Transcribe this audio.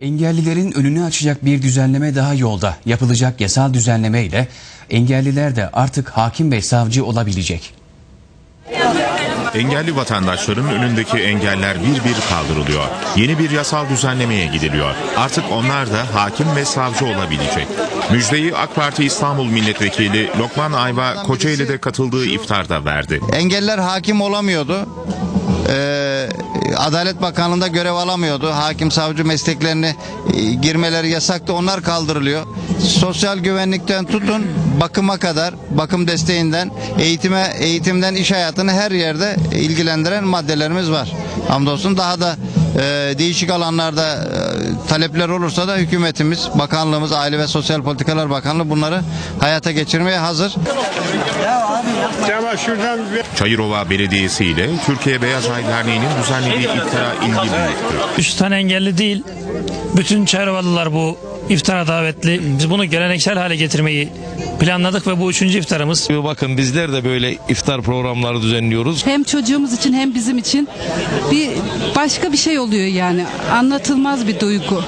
Engellilerin önünü açacak bir düzenleme daha yolda. Yapılacak yasal düzenleme ile engelliler de artık hakim ve savcı olabilecek. Engelli vatandaşların önündeki engeller bir bir kaldırılıyor. Yeni bir yasal düzenlemeye gidiliyor. Artık onlar da hakim ve savcı olabilecek. Müjdeyi AK Parti İstanbul Milletvekili Lokman Ayva Kocaeli'de katıldığı iftarda verdi. Engeller hakim olamıyordu. Ee, Adalet Bakanlığı'nda görev alamıyordu. Hakim savcı mesleklerine girmeleri yasaktı. Onlar kaldırılıyor. Sosyal güvenlikten tutun bakıma kadar, bakım desteğinden, eğitime, eğitimden iş hayatını her yerde ilgilendiren maddelerimiz var. Hamdolsun daha da e, değişik alanlarda e, talepler olursa da hükümetimiz, bakanlığımız, Aile ve Sosyal Politikalar Bakanlığı bunları hayata geçirmeye hazır. Çayırova Belediyesi ile Türkiye Beyaz Ay Derneği'nin düzenlediği iftara ilgi büyüktü. Üç tane engelli değil. Bütün Çayrovalılar bu iftara davetli. Biz bunu geleneksel hale getirmeyi planladık ve bu üçüncü iftarımız. Bakın bizler de böyle iftar programları düzenliyoruz. hem çocuğumuz için hem bizim için bir başka bir şey oluyor yani anlatılmaz bir duygu.